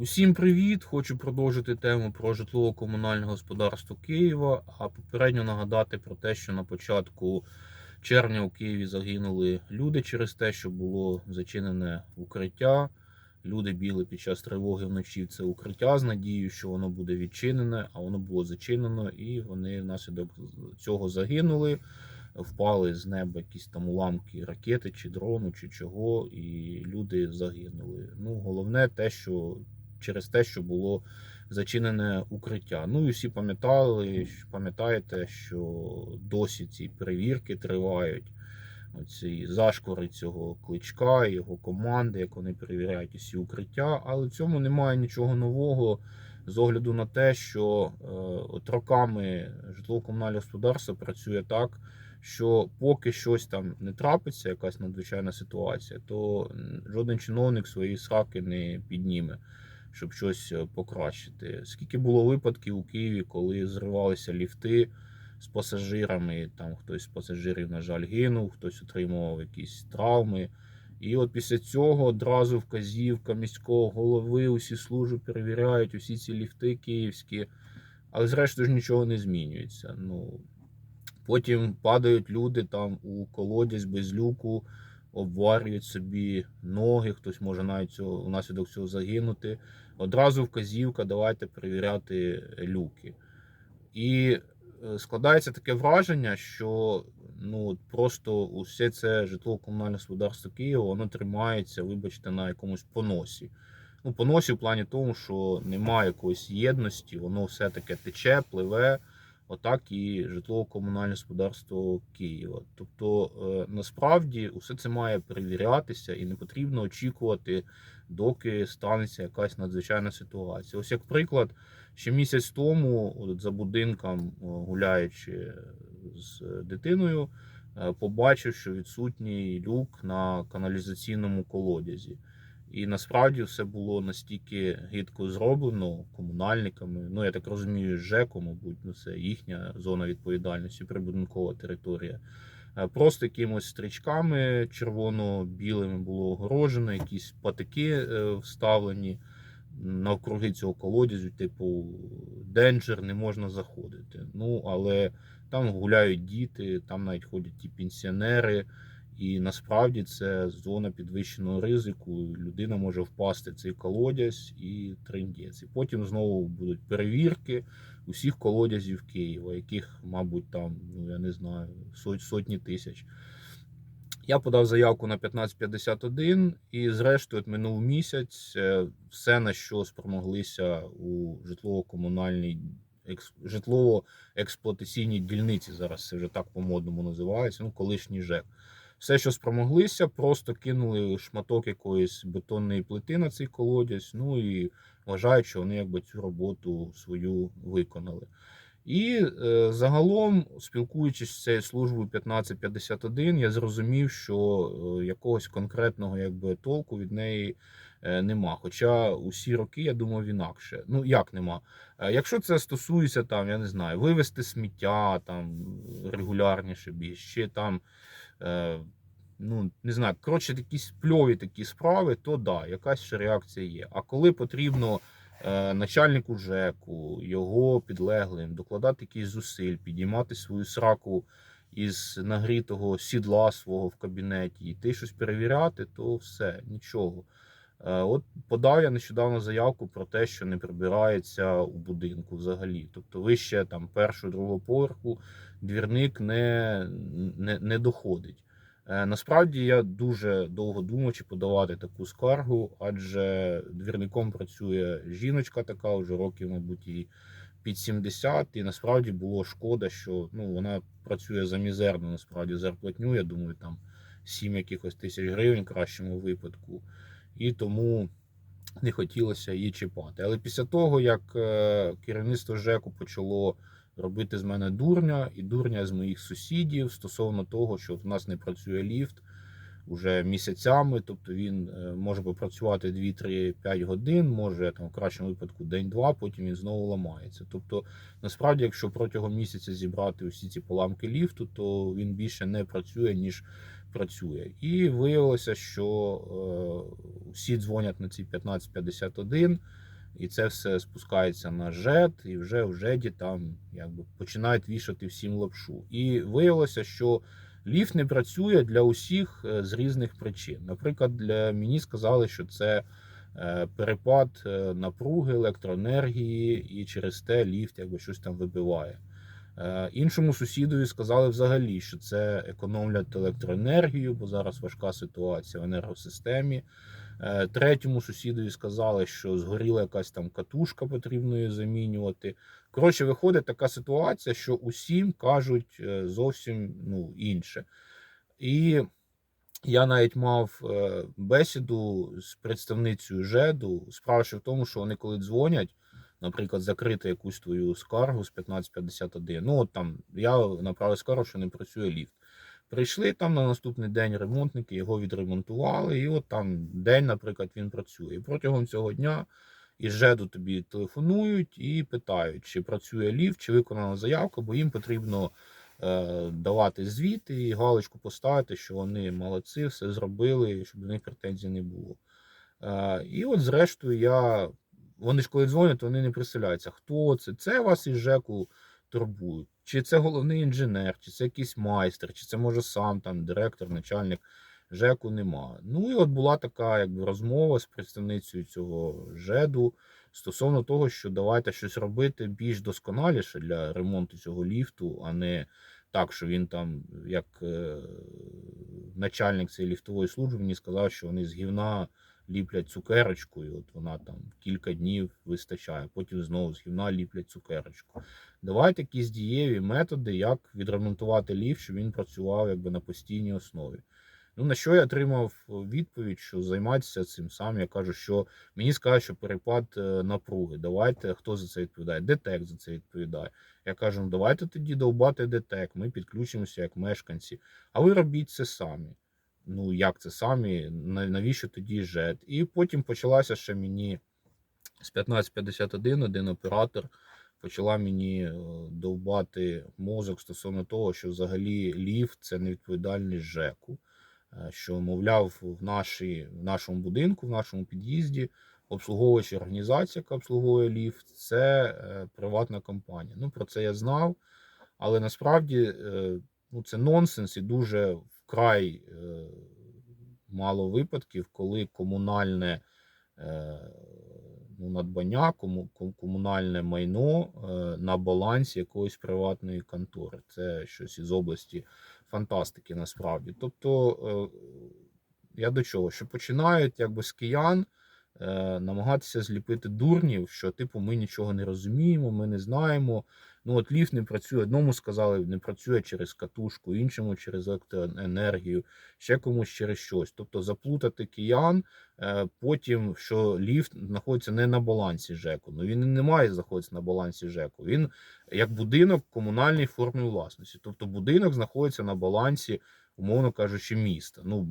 Усім привіт! Хочу продовжити тему про житлово-комунальне господарство Києва. А попередньо нагадати про те, що на початку червня у Києві загинули люди через те, що було зачинене укриття. Люди біли під час тривоги вночі в це укриття з надією, що воно буде відчинене, а воно було зачинено, і вони внаслідок цього загинули. Впали з неба якісь там уламки ракети чи дрону, чи чого, і люди загинули. Ну, головне те, що через те, що було зачинене укриття. Ну і всі пам'ятали, пам'ятаєте, що досі ці перевірки тривають. Оці зашкори цього кличка, його команди, як вони перевіряють усі укриття, але в цьому немає нічого нового з огляду на те, що е, от роками житлово-комунальне господарство працює так, що поки щось там не трапиться, якась надзвичайна ситуація, то жоден чиновник свої сраки не підніме, щоб щось е, покращити. Скільки було випадків у Києві, коли зривалися ліфти з пасажирами, там хтось з пасажирів, на жаль, гинув, хтось отримував якісь травми. І от після цього одразу вказівка міського голови, усі служби перевіряють, усі ці ліфти київські, але зрештою ж нічого не змінюється. Ну, Потім падають люди там у колодязь без люку, обварюють собі ноги, хтось може навіть цього, внаслідок цього загинути. Одразу вказівка, давайте перевіряти люки. І е, складається таке враження, що ну просто усе це житлово-комунальне господарство Києва воно тримається, вибачте, на якомусь поносі. Ну, поносі в плані тому, що немає якоїсь єдності, воно все таке тече, пливе. Отак і житлово-комунальне господарство Києва. Тобто, е, насправді, усе це має перевірятися і не потрібно очікувати, доки станеться якась надзвичайна ситуація. Ось як приклад, ще місяць тому, от за будинком, е, гуляючи з дитиною, е, побачив, що відсутній люк на каналізаційному колодязі. І насправді все було настільки гидко зроблено комунальниками. Ну я так розумію, ЖЕКу, мабуть, ну це їхня зона відповідальності, прибудинкова територія. Е, Просто якимось стрічками червоно-білими було огорожено, якісь патики е, вставлені навкруги цього колодязю, типу денджер, не можна заходити. Ну але там гуляють діти, там навіть ходять і пенсіонери. І насправді це зона підвищеного ризику. Людина може впасти в цей колодязь і трендець. І потім знову будуть перевірки усіх колодязів Києва, яких, мабуть, там, ну я не знаю, сот- сотні тисяч. Я подав заявку на 1551 і, зрештою, минув місяць е, все, на що спромоглися у житлово-комунальній екс- житлово-експлуатаційній дільниці. Зараз це вже так по-модному називається. Ну, колишній ЖЕК все, що спромоглися, просто кинули шматок якоїсь бетонної плити на цей колодязь. Ну і вважають, що вони якби цю роботу свою виконали. І е, загалом, спілкуючись з цією службою 1551, я зрозумів, що е, якогось конкретного якби толку від неї е, нема. Хоча усі роки я думав інакше. Ну як нема? Е, Якщо це стосується там, я не знаю, вивезти сміття там регулярніше більш, чи там. Е, ну, не знаю, коротше, якісь пльові такі справи, то да, якась ще реакція є. А коли потрібно е, начальнику ЖЕКу, його підлеглим, докладати якісь зусиль, підіймати свою сраку із нагрітого сідла свого в кабінеті, йти щось перевіряти, то все, нічого. Е, От подав я нещодавно заявку про те, що не прибирається у будинку взагалі. Тобто вище там першого другого поверху двірник не, не, не доходить. Е, Насправді я дуже довго думав, чи подавати таку скаргу, адже двірником працює жіночка, така вже років, мабуть, і під 70, і насправді було шкода, що ну, вона працює за мізерну насправді зарплатню. Я думаю, там 7 якихось тисяч гривень в кращому випадку. І тому не хотілося її чіпати. Але після того, як е, керівництво ЖЕКу почало робити з мене дурня і дурня з моїх сусідів стосовно того, що в нас не працює ліфт уже місяцями, тобто він е, може попрацювати 2-3-5 годин, може там в кращому випадку день-два, потім він знову ламається. Тобто, насправді, якщо протягом місяця зібрати усі ці поламки ліфту, то він більше не працює, ніж працює. І виявилося, що е, всі дзвонять на ці 1551. І це все спускається на ЖЕД, і вже в ЖЕДі там якби починають вішати всім лапшу. І виявилося, що ліфт не працює для усіх е, з різних причин. Наприклад, для мені сказали, що це е, перепад е, напруги електроенергії, і через те ліфт якби щось там вибиває. Іншому сусідові сказали взагалі, що це економлять електроенергію, бо зараз важка ситуація в енергосистемі. Е, Третьому сусідові сказали, що згоріла якась там катушка, потрібно її замінювати. Коротше, виходить така ситуація, що усім кажуть е, зовсім ну, інше. І я навіть мав е, бесіду з представницею ЖЕДу. Справа ще в тому, що вони коли дзвонять, наприклад, закрити якусь твою скаргу з 1551. Ну, от там я направив скаргу, що не працює ліфт. Прийшли там на наступний день ремонтники, його відремонтували, і от там день, наприклад, він працює. І протягом цього дня із ЖЕДу тобі телефонують і питають, чи працює ліфт, чи виконана заявка, бо їм потрібно е, давати звіт і галочку поставити, що вони молодці, все зробили, щоб до них претензій не було. Е, і от, зрештою, я. Вони ж коли дзвонять, вони не представляються, хто це. Це вас із ЖЕКу турбують. Чи це головний інженер, чи це якийсь майстер, чи це може сам там директор, начальник ЖЕКу нема. Ну і от була така якби розмова з представницею цього ЖЕДу стосовно того, що давайте щось робити більш досконаліше для ремонту цього ліфту, а не так, що він там, як е, начальник цієї ліфтової служби, мені сказав, що вони з гівна ліплять цукерочку, і от вона там кілька днів вистачає. Потім знову з гівна ліплять цукерочку. Давайте якісь дієві методи, як відремонтувати ліфт, щоб він працював якби на постійній основі. Ну, на що я отримав відповідь, що займатися цим сам. Я кажу, що мені скажуть, що перепад е, напруги. Давайте хто за це відповідає? ДТЕК за це відповідає. Я кажу, ну давайте тоді довбати ДТЕК, ми підключимося як мешканці, а ви робіть це самі. Ну, як це самі? Навіщо тоді ЖЕД? І потім почалася ще мені з 1551 один оператор почала мені е, довбати мозок стосовно того, що взагалі ліфт це не відповідальність ЖЕКу. Е, Що, мовляв, в, нашій, в нашому будинку, в нашому під'їзді обслуговуюча організація, яка обслуговує ліфт, це е, приватна компанія. Ну, про це я знав, але насправді ну, це нонсенс і дуже вкрай е, мало випадків, коли комунальне е, ну, надбання, кому, комунальне майно е, на балансі якоїсь приватної контори. Це щось із області фантастики насправді. Тобто, я до чого? Що починають якби з киян намагатися зліпити дурнів, що типу ми нічого не розуміємо, ми не знаємо. Ну от ліфт не працює. Одному сказали, не працює через катушку, іншому через електроенергію, ще комусь через щось. Тобто заплутати киян, е, потім що ліфт знаходиться не на балансі ЖЕКу. Ну він не має знаходитися на балансі ЖЕКу. Він як будинок комунальної форми власності. Тобто будинок знаходиться на балансі, умовно кажучи, міста. Ну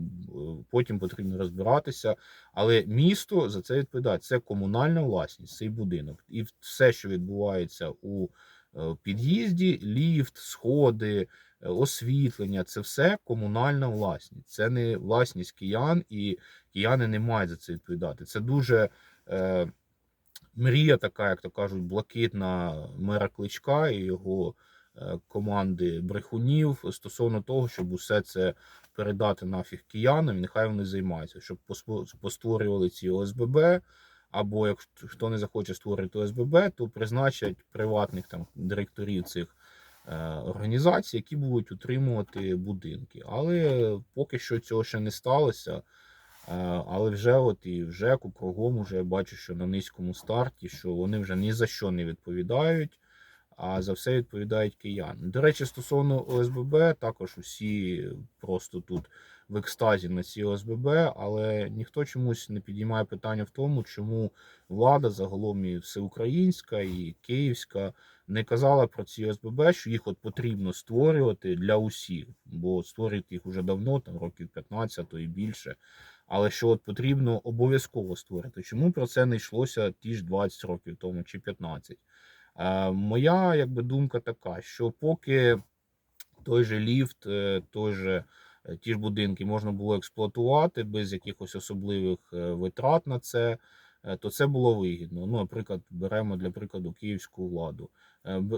потім потрібно розбиратися, але місто за це відповідає. Це комунальна власність, цей будинок. І все, що відбувається у е, під'їзді, ліфт, сходи, е, освітлення це все комунальна власність. Це не власність киян, і кияни не мають за це відповідати. Це дуже. Е, Мрія така, як то кажуть, блакитна мера Кличка і його команди брехунів стосовно того, щоб усе це передати нафіг киянам, і нехай вони займаються, щоб постворювали ці ОСББ. Або якщо хто не захоче створити ОСББ, то призначать приватних там директорів цих е, організацій, які будуть утримувати будинки. Але поки що цього ще не сталося. Е, Але вже от і в ЖЕКу кругом уже бачу, що на низькому старті, що вони вже ні за що не відповідають, а за все відповідають кияни. До речі, стосовно ОСББ, також усі просто тут в екстазі на ці ОСББ, але ніхто чомусь не підіймає питання в тому, чому влада загалом і всеукраїнська, і київська не казала про ці ОСББ, що їх от потрібно створювати для усіх, бо створюють їх уже давно, там років 15, то і більше. Але що от потрібно обов'язково створити. Чому про це не йшлося ті ж 20 років тому чи 15? Е, моя якби думка така, що поки той же ліфт, е, той же, е, ті ж будинки можна було експлуатувати без якихось особливих витрат на це. то це було вигідно. Ну, наприклад, беремо для прикладу київську владу.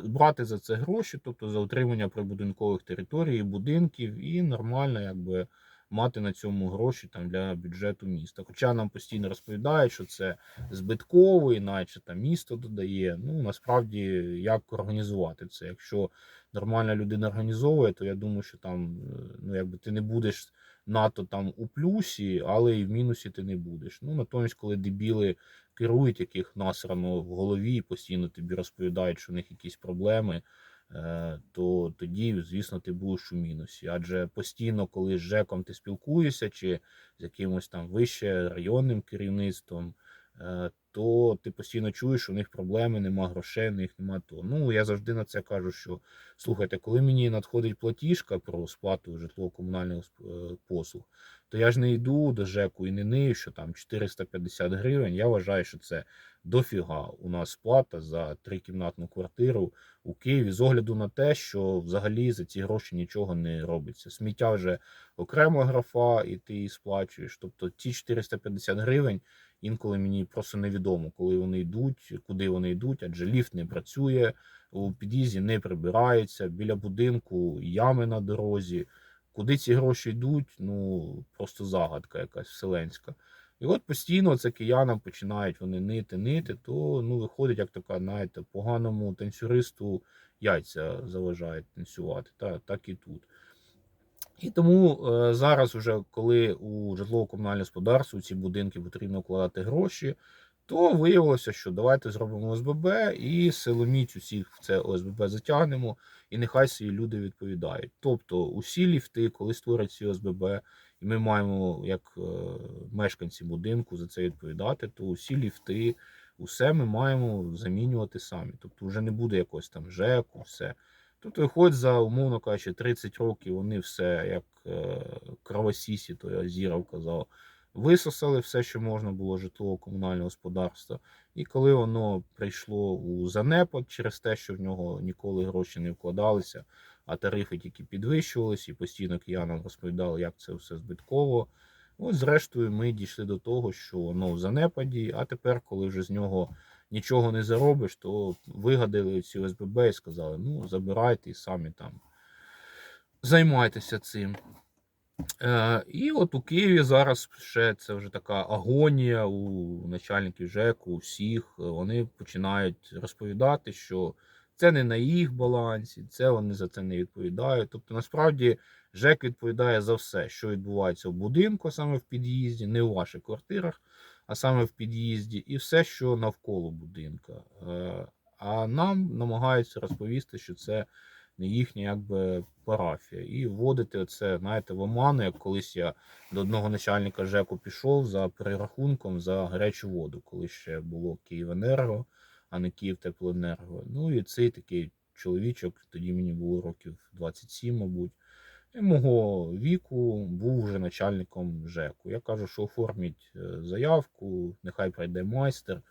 Брати за це гроші, тобто за утримання прибудинкових територій, будинків, і нормально, якби мати на цьому гроші там для бюджету міста. Хоча нам постійно розповідають, що це збитково, іначе там місто додає. Ну насправді як організувати це? Якщо нормальна людина організовує, то я думаю, що там е, ну якби ти не будеш надто там у плюсі, але і в мінусі ти не будеш. Ну натомість, коли дебіли керують, яких насрано в голові, постійно тобі розповідають, що у них якісь проблеми. Е, То тоді, звісно, ти будеш у мінусі. Адже постійно, коли з ЖЕКом ти спілкуєшся, чи з якимось там вище районним керівництвом, то ти постійно чуєш, що у них проблеми, нема грошей, у них нема то. Ну я завжди на це кажу, що слухайте, коли мені надходить платіжка про сплату житлово-комунальних е, послуг, то я ж не йду до ЖЕКу і не нию, що там 450 гривень. Я вважаю, що це дофіга. У нас сплата за трикімнатну квартиру у Києві з огляду на те, що взагалі за ці гроші нічого не робиться. Сміття вже окрема графа, і ти її сплачуєш. Тобто ті 450 гривень інколи мені просто невідомо, коли вони йдуть, куди вони йдуть, адже ліфт не працює, у під'їзді не прибирається, біля будинку ями на дорозі. Куди ці гроші йдуть, ну просто загадка якась вселенська. І от постійно це киянам починають вони нити, нити, то ну виходить, як така, знаєте, поганому танцюристу яйця заважають танцювати. Та, так і тут. І тому е, зараз, вже коли у житлово-комунальне господарство ці будинки потрібно вкладати гроші, то виявилося, що давайте зробимо ОСББ і силоміць усіх в це ОСББ затягнемо, і нехай свої люди відповідають. Тобто, усі ліфти, коли створять ці ОСББ, і ми маємо як е, мешканці будинку за це відповідати, то усі ліфти, усе ми маємо замінювати самі. Тобто, вже не буде якось там ЖЕКу, все. Тут виходить за, умовно кажучи, 30 років вони все, як е, кровосісі, то я Зіров казав, висосали все, що можна було житлово-комунальне господарство. І коли воно прийшло у занепад через те, що в нього ніколи гроші не вкладалися, а тарифи тільки підвищувалися, і постійно киянам розповідали, як це все збитково. От, зрештою, ми дійшли до того, що воно в занепаді, а тепер, коли вже з нього нічого не заробиш, то вигадали ці ОСББ і сказали: ну, забирайте і самі там займайтеся цим. Е, і от у Києві зараз ще це вже така агонія у начальників ЖЕКу, у всіх. Вони починають розповідати, що це не на їх балансі, це вони за це не відповідають. Тобто, насправді, ЖЕК відповідає за все, що відбувається в будинку, саме в під'їзді, не у ваших квартирах, а саме в під'їзді, і все, що навколо будинка. Е, А нам намагаються розповісти, що це не їхня якби парафія. І вводити оце, знаєте, в оману, як колись я до одного начальника ЖЕКу пішов за перерахунком за гарячу воду, коли ще було Київенерго, а не Київтеплоенерго. Ну і цей такий чоловічок, тоді мені було років 27, мабуть. Мого віку був вже начальником ЖЕКу. Я кажу, що оформіть е, заявку, нехай прийде майстер,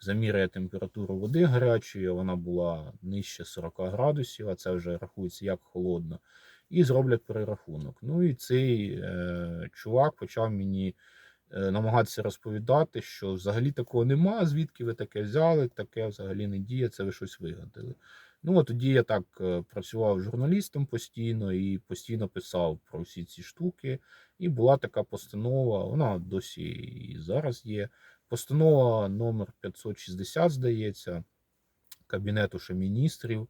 заміряє температуру води гарячої, вона була нижче 40 градусів, а це вже рахується як холодно, і зроблять перерахунок. Ну і цей е, чувак почав мені е, намагатися розповідати, що взагалі такого нема, звідки ви таке взяли, таке взагалі не діє, це ви щось вигадали. Ну, от тоді я так е, працював журналістом постійно і постійно писав про всі ці штуки. І була така постанова, вона досі і зараз є. Постанова номер 560, здається, Кабінету ще міністрів.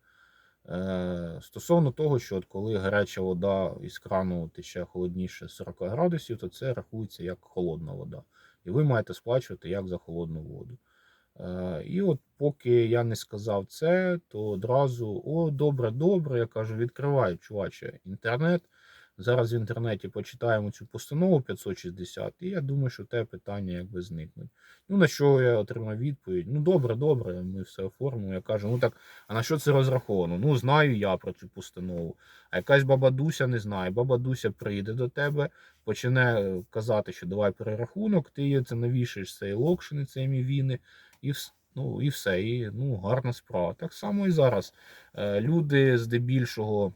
Е, Стосовно того, що от коли гаряча вода із крану тече холодніше 40 градусів, то це рахується як холодна вода. І ви маєте сплачувати як за холодну воду. Е, І от поки я не сказав це, то одразу о, добре, добре. Я кажу, відкривай, чуваче, інтернет. Зараз в інтернеті почитаємо цю постанову 560, і я думаю, що те питання якби зникнуть. Ну на що я отримав відповідь? Ну добре, добре, ми все оформимо. Я кажу, ну так, а на що це розраховано? Ну знаю я про цю постанову. А якась баба Дуся не знає. Баба Дуся прийде до тебе, почне е, казати, що давай перерахунок, ти її це навішаєш цей локшини, цей мівіни, і вс- Ну і все, і ну гарна справа. Так само і зараз. Е, Люди здебільшого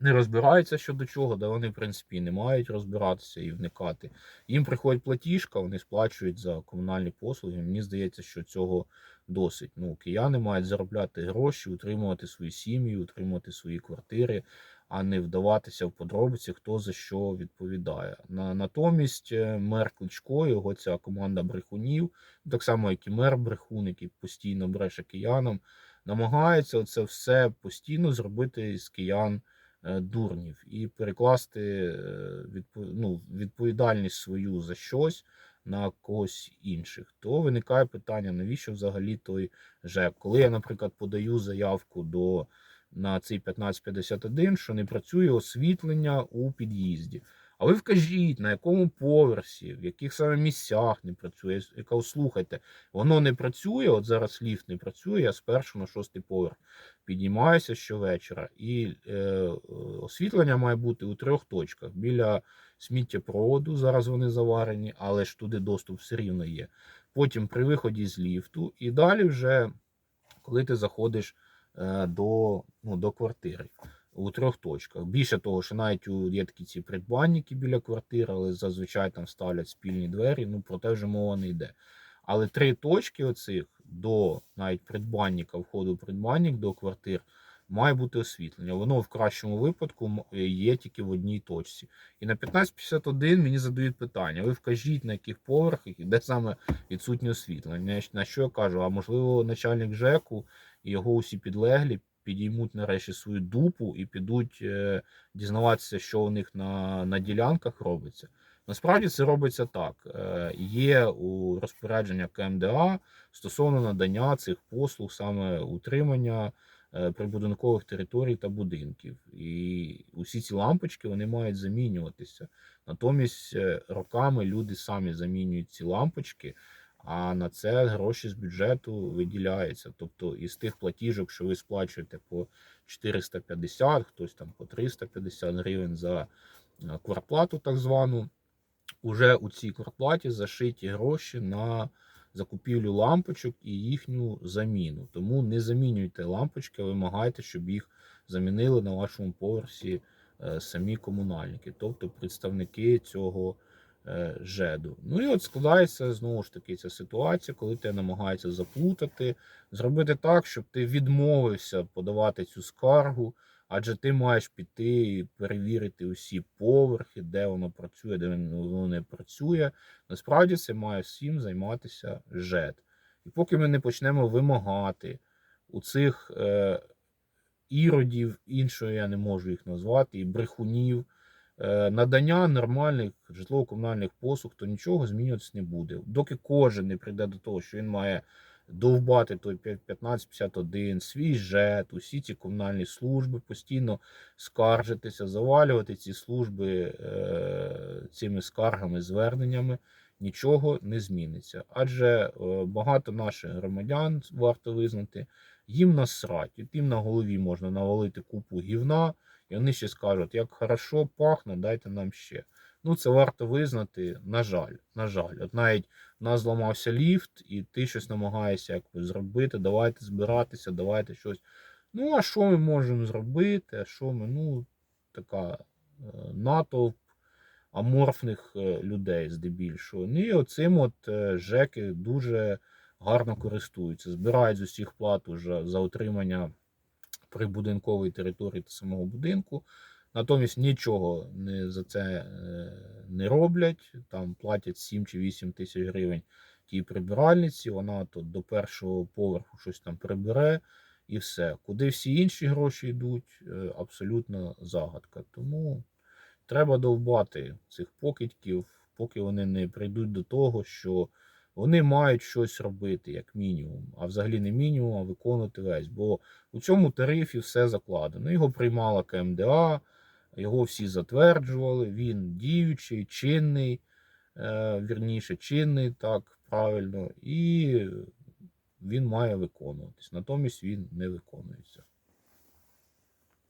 не розбираються щодо чого, да вони, в принципі, не мають розбиратися і вникати. Їм приходить платіжка, вони сплачують за комунальні послуги. Мені здається, що цього досить. Ну, кияни мають заробляти гроші, утримувати свої сім'ї, утримувати свої квартири, а не вдаватися в подробиці, хто за що відповідає. На, натомість е, мер Кличко, його ця команда брехунів, так само, як і мер брехун, який постійно бреше киянам, намагається це все постійно зробити з киян дурнів і перекласти е, ну, відповідальність свою за щось на когось інших. То виникає питання, навіщо взагалі той ЖЕК? Коли я, наприклад, подаю заявку до на цей 1551, що не працює освітлення у під'їзді. А ви вкажіть, на якому поверсі, в яких саме місцях не працює. Я кажу, слухайте, воно не працює. От зараз ліфт не працює, я з першого на шостий поверх піднімаюся щовечора. І е, освітлення має бути у трьох точках. Біля сміттєпроводу, зараз вони заварені, але ж туди доступ все рівно є. Потім при виході з ліфту, і далі вже, коли ти заходиш е, до, ну, до квартири у трьох точках. Більше того, що навіть є такі ці придбанники біля квартир, але зазвичай там ставлять спільні двері, ну про те вже мова не йде. Але три точки оцих до навіть придбанника, входу придбанник до квартир, має бути освітлення. Воно в кращому випадку є тільки в одній точці. І на 1551 мені задають питання: ви вкажіть на яких поверхах і де саме відсутнє освітлення. На що я кажу, а можливо, начальник ЖЕКу і його усі підлеглі підіймуть нарешті свою дупу і підуть е, дізнаватися, що у них на, на ділянках робиться. Насправді це робиться так. Е, Є у розпорядження КМДА стосовно надання цих послуг, саме утримання е, прибудинкових територій та будинків. І усі ці лампочки вони мають замінюватися. Натомість роками люди самі замінюють ці лампочки, а на це гроші з бюджету виділяються. Тобто із тих платіжок, що ви сплачуєте по 450, хтось там по 350 гривень за е, квартплату, так звану, уже у цій квартплаті зашиті гроші на закупівлю лампочок і їхню заміну. Тому не замінюйте лампочки, вимагайте, щоб їх замінили на вашому поверсі е, самі комунальники, тобто представники цього ЖЕДу. Ну і от складається знову ж таки ця ситуація, коли тебе намагаються заплутати, зробити так, щоб ти відмовився подавати цю скаргу. Адже ти маєш піти і перевірити усі поверхи, де воно працює, де воно не працює. Насправді це має всім займатися ЖЕД. І поки ми не почнемо вимагати у цих е, іродів, іншого я не можу їх назвати, і брехунів, е, надання нормальних житлово-комунальних послуг, то нічого змінюватися не буде. Доки кожен не прийде до того, що він має довбати той 1551, свій ЖЕТ, усі ці комунальні служби, постійно скаржитися, завалювати ці служби е, цими скаргами, зверненнями, нічого не зміниться. Адже е, багато наших громадян варто визнати, їм насрать, їм на голові можна навалити купу гівна, і вони ще скажуть, як хорошо пахне, дайте нам ще. Ну, це варто визнати, на жаль, на жаль. От навіть у нас зламався ліфт, і ти щось намагаєшся якось зробити, давайте збиратися, давайте щось. Ну, а що ми можемо зробити? А що ми? Ну, така е, натовп аморфних е, людей здебільшого. Ну і оцим от е, ЖЕКи дуже гарно користуються. Збирають з усіх плат уже за отримання прибудинкової території та самого будинку. Натомість нічого не за це е, не роблять. Там платять 7 чи 8 тисяч гривень тій прибиральниці. Вона то до першого поверху щось там прибере і все. Куди всі інші гроші йдуть, е, абсолютно загадка. Тому треба довбати цих покидьків, поки вони не прийдуть до того, що вони мають щось робити, як мінімум, а взагалі не мінімум, а виконувати весь. Бо у цьому тарифі все закладено. Його приймала КМДА. Його всі затверджували, він діючий, чинний, е, вірніше, чинний, так правильно, і він має виконуватись. Натомість він не виконується.